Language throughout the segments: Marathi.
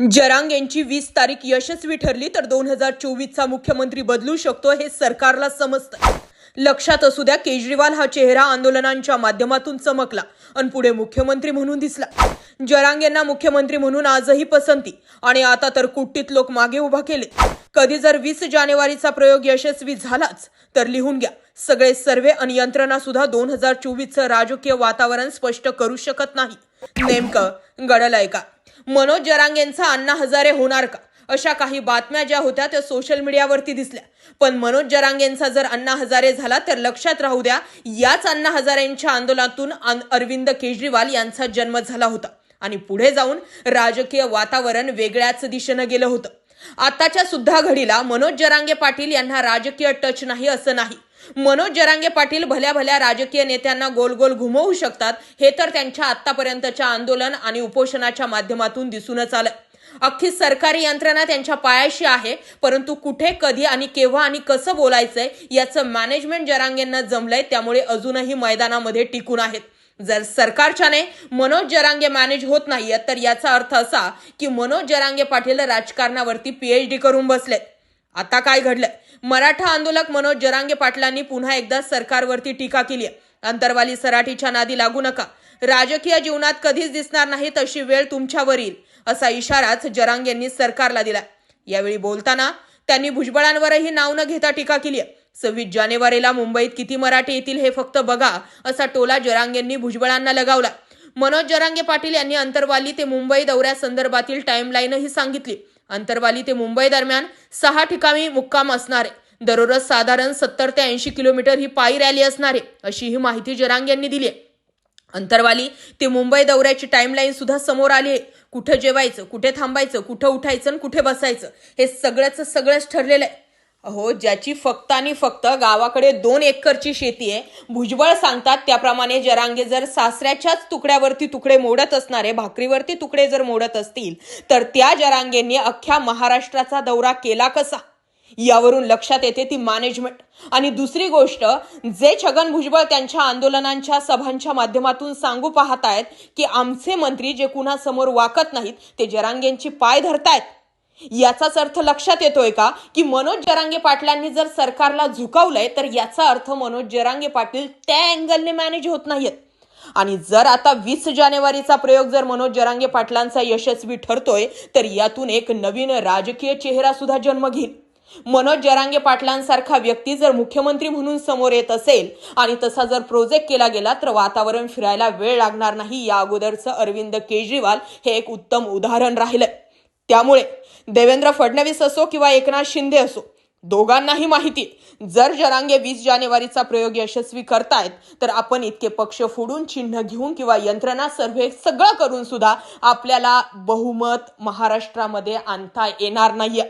जरांग यांची वीस तारीख यशस्वी ठरली तर दोन हजार चोवीसचा मुख्यमंत्री बदलू शकतो हे सरकारला समजतं. लक्षात असू द्या केजरीवाल हा चेहरा आंदोलनांच्या माध्यमातून चमकला आणि पुढे मुख्यमंत्री म्हणून दिसला. जरांग यांना मुख्यमंत्री म्हणून आजही पसंती आणि आता तर कुट्टीत लोक मागे उभा केले. कधी जर वीस जानेवारीचा प्रयोग यशस्वी झालाच तर लिहून घ्या. सगळे सर्वे आणि यंत्रणा सुद्धा दोन हजार चोवीसचं राजकीय वातावरण स्पष्ट करू शकत नाही. नेमकं गडलंय का? मनोज जरांग यांचा अण्णा हजारे होणार का? अशा काही बातम्या ज्या होत्या त्या सोशल मीडियावरती दिसल्या. पण मनोज जरांग यांचा जर अण्णा हजारे झाला तर लक्षात राहू द्या याच अण्णा हजारेंच्या आंदोलनातून अन- अरविंद केजरीवाल यांचा जन्म झाला होता. आणि पुढे जाऊन राजकीय वातावरण वेगळ्याच दिशेनं गेलं होतं. आताच्या सुद्धा घडीला मनोज जरांगे पाटील यांना राजकीय टच नाही असं नाही. मनोज जरांगे पाटील भल्या भल्या राजकीय नेत्यांना गोल गोल घुमवू शकतात हे तर त्यांच्या आतापर्यंतच्या आंदोलन आणि उपोषणाच्या माध्यमातून दिसूनच आलं अख्खी सरकारी यंत्रणा त्यांच्या पायाशी आहे परंतु कुठे कधी आणि केव्हा आणि कसं बोलायचंय याचं मॅनेजमेंट जरांगेंना जमलंय त्यामुळे अजूनही मैदानामध्ये टिकून आहेत. जर सरकारच्याने मनोज जरांगे मॅनेज होत नाहीयेत तर याचा अर्थ असा की मनोज जरांगे पाटील राजकारणावरती पीएच डी करून बसलेत. आता काय घडलंय? मराठा आंदोलक मनोज जरांगे पाटलांनी पुन्हा एकदा सरकारवरती टीका केली आहे अंतरवाली सराठीच्या नादी लागू नका. राजकीय जीवनात कधीच दिसणार नाही तशी वेळ तुमच्यावर येईल असा इशाराच जरांग यांनी सरकारला दिला यावेळी बोलताना त्यांनी भुजबळांवरही नाव न घेता टीका केली आहे सव्वीस जानेवारीला मुंबईत किती मराठी येतील हे फक्त बघा असा टोला जरांग यांनी भुजबळांना लगावला. मनोज जरांगे पाटील यांनी अंतरवाली ते मुंबई दौऱ्यासंदर्भातील टाइमलाईनही सांगितली. अंतरवाली ते मुंबई दरम्यान सहा ठिकाणी मुक्काम असणार. आहे दररोज साधारण सत्तर ते ऐंशी किलोमीटर ही पायी रॅली असणार आहे अशी ही माहिती जरांग यांनी दिली आहे. अंतरवाली ते मुंबई दौऱ्याची टाईमलाईन सुद्धा समोर आली आहे. कुठं जेवायचं कुठे थांबायचं कुठं उठायचं आणि कुठे बसायचं हे सगळंच सगळंच ठरलेलं आहे. अहो ज्याची फक्त आणि फक्त गावाकडे दोन एकरची शेती आहे भुजबळ सांगतात त्याप्रमाणे जरांगे जर सासऱ्याच्याच तुकड्यावरती तुकडे मोडत असणारे भाकरीवरती तुकडे जर मोडत असतील तर त्या जरांगेंनी अख्ख्या महाराष्ट्राचा दौरा केला कसा? यावरून लक्षात येते ती मॅनेजमेंट आणि दुसरी गोष्ट जे छगन भुजबळ त्यांच्या आंदोलनांच्या सभांच्या माध्यमातून सांगू पाहतायत की आमचे मंत्री जे कुणासमोर वाकत नाहीत ते जरांगेंची पाय धरतायत. याचाच अर्थ लक्षात येतोय का? की मनोज जरांगे पाटलांनी जर सरकारला झुकावलंय तर याचा अर्थ मनोज जरांगे पाटील त्या अँगलने मॅनेज होत नाहीयेत. आणि जर आता वीस जानेवारीचा प्रयोग जर मनोज जरांगे पाटलांचा यशस्वी ठरतोय तर यातून एक नवीन राजकीय चेहरा सुद्धा जन्म घेईल. मनोज जरांगे पाटलांसारखा व्यक्ती जर मुख्यमंत्री म्हणून समोर येत असेल आणि तसा जर प्रोजेक्ट केला गेला तर वातावरण फिरायला वेळ लागणार नाही. या अगोदरचं अरविंद केजरीवाल हे एक उत्तम उदाहरण राहिलंय. त्यामुळे देवेंद्र फडणवीस असो किंवा एकनाथ शिंदे असो दोघांनाही माहिती जर जरांगे वीस जानेवारीचा प्रयोग यशस्वी करतायत तर आपण इतके पक्ष फोडून चिन्ह घेऊन किंवा यंत्रणा सर्व्हे सगळं करून सुद्धा आपल्याला बहुमत महाराष्ट्रामध्ये आणता येणार नाहीये.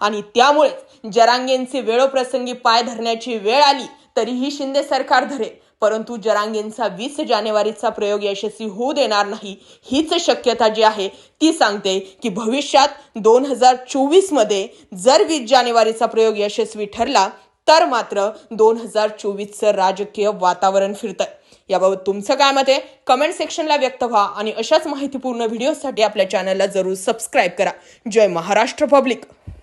आणि त्यामुळे जरांगेंचे वेळोप्रसंगी पाय धरण्याची वेळ आली तरीही शिंदे सरकार धरेल. परंतु जरांगेंचा वीस जानेवारीचा प्रयोग यशस्वी होऊ देणार नाही हीच शक्यता जी आहे ती सांगते की भविष्यात दोन हजार चोवीसमध्ये जर वीस जानेवारीचा प्रयोग यशस्वी ठरला तर मात्र दोन हजार चोवीसचं राजकीय वातावरण फिरतंय. याबाबत तुमचं काय मत आहे? कमेंट सेक्शनला व्यक्त व्हा आणि अशाच माहितीपूर्ण व्हिडिओसाठी आपल्या चॅनलला जरूर सबस्क्राईब करा. जय महाराष्ट्र पब्लिक!